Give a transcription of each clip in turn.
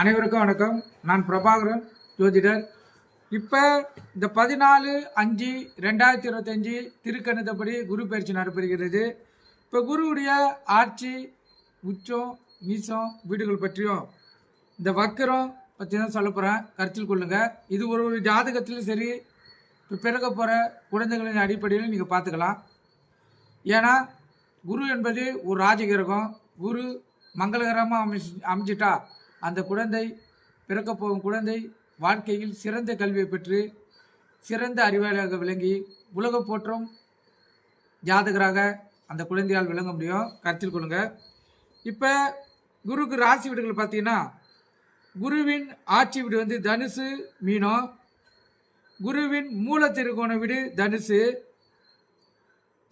அனைவருக்கும் வணக்கம். நான் பிரபாகரன் ஜோதிடர். இப்போ இந்த பதினாலு அஞ்சு ரெண்டாயிரத்தி இருபத்தஞ்சி திருக்கணிதப்படி குரு பயிற்சி நடைபெறுகிறது. இப்போ குருவுடைய ஆட்சி உச்சம் நீசம் வீடுகள் பற்றியும் இந்த வக்கரம் பற்றி தான் சொல்ல போகிறேன் கருத்தில் கொள்ளுங்கள் இது ஒரு ஒரு ஜாதகத்திலும் சரி இப்போ பிறக்க போகிற குழந்தைகளின் அடிப்படையிலும் நீங்கள் பார்த்துக்கலாம். ஏன்னா குரு என்பது ஒரு ராஜகிரகம். குரு மங்களகரமாக அமைச்சு அமைச்சிட்டா அந்த குழந்தை பிறக்கப் போகும் குழந்தை வாழ்க்கையில் சிறந்த கல்வியை பெற்று சிறந்த அறிவாளியாக விளங்கி உலக போற்றும் ஜாதகராக அந்த குழந்தையால் விளங்க முடியும். கருத்தில் கொள்ளுங்க. இப்போ குருக்கு ராசி வீடுகள் பார்த்தீங்கன்னா குருவின் ஆட்சி வீடு வந்து தனுசு மீனம். குருவின் மூல திருகோண வீடு தனுசு.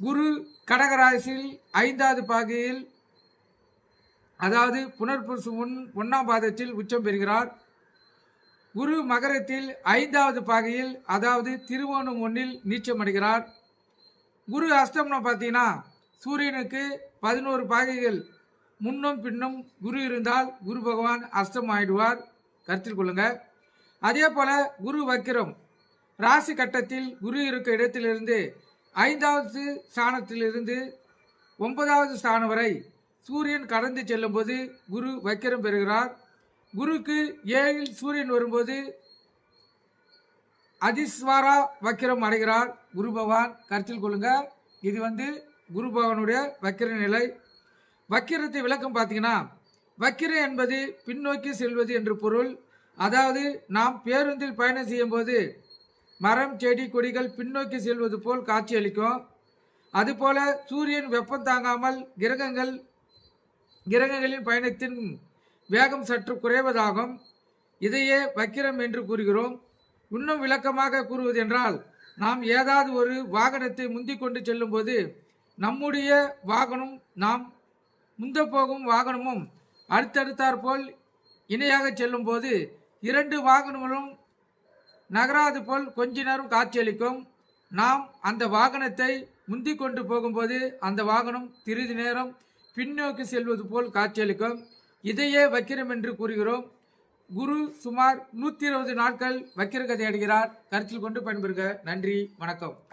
குரு கடகராசியில் ஐந்தாவது பாகையில் அதாவது புனர்புசு ஒன் ஒன்றாம் பாதத்தில் உச்சம் பெறுகிறார். குரு மகரத்தில் ஐந்தாவது பாகையில் அதாவது திருவோணம் ஒன்றில் நீச்சம் அடைகிறார். குரு அஷ்டம்னு பார்த்தீங்கன்னா சூரியனுக்கு பதினோரு பாகைகள் முன்னும் பின்னும் குரு இருந்தால் குரு பகவான் அஷ்டம் ஆயிடுவார். கருத்தில் கொள்ளுங்க. அதே போல குரு வக்கிரம் ராசி கட்டத்தில் குரு இருக்க இடத்திலிருந்து ஐந்தாவது ஸ்தானத்திலிருந்து ஒன்பதாவது ஸ்தானம் வரை சூரியன் கடந்து செல்லும்போது குரு வக்கிரம் பெறுகிறார். குருக்கு ஏழில் சூரியன் வரும்போது அதிஸ்வாரா வக்கிரம் அடைகிறார். குரு பகவான் கருத்தில் கொள்ளுங்க. இது வந்து குரு பகவானுடைய வக்கிர நிலை. வக்கிரத்தை விளக்கம் பார்த்தீங்கன்னா வக்கிரம் என்பது பின்னோக்கி செல்வது என்று பொருள். அதாவது நாம் பேருந்தில் பயணம் செய்யும்போது மரம் செடி கொடிகள் பின்னோக்கி செல்வது போல் காட்சியளிக்கும். அதுபோல சூரியன் வெப்பம் தாங்காமல் கிரகங்கள் கிரகங்களின் பயணத்தின் வேகம் சற்று குறைவதாகும். இதையே வக்கிரம் என்று கூறுகிறோம். இன்னும் விளக்கமாக கூறுவது என்றால் நாம் ஏதாவது ஒரு வாகனத்தை முந்தி கொண்டு செல்லும்போது நம்முடைய வாகனம் நாம் முந்த போகும் வாகனமும் அடுத்தடுத்தாற்போல் இணையாக செல்லும்போது இரண்டு வாகனங்களும் நகராது போல் கொஞ்ச நேரம் காட்சியளிக்கும். நாம் அந்த வாகனத்தை முந்தி கொண்டு போகும்போது அந்த வாகனம் சிறிது நேரம் பின்னோக்கி செல்வது போல் காட்சியளிக்கும். இதையே வக்கிரம் என்று கூறுகிறோம். குரு சுமார் நூற்றி இருபது நாட்கள் வக்கிர கதை அடைகிறார். கருத்தில் கொண்டு பயன்பெறுக. நன்றி. வணக்கம்.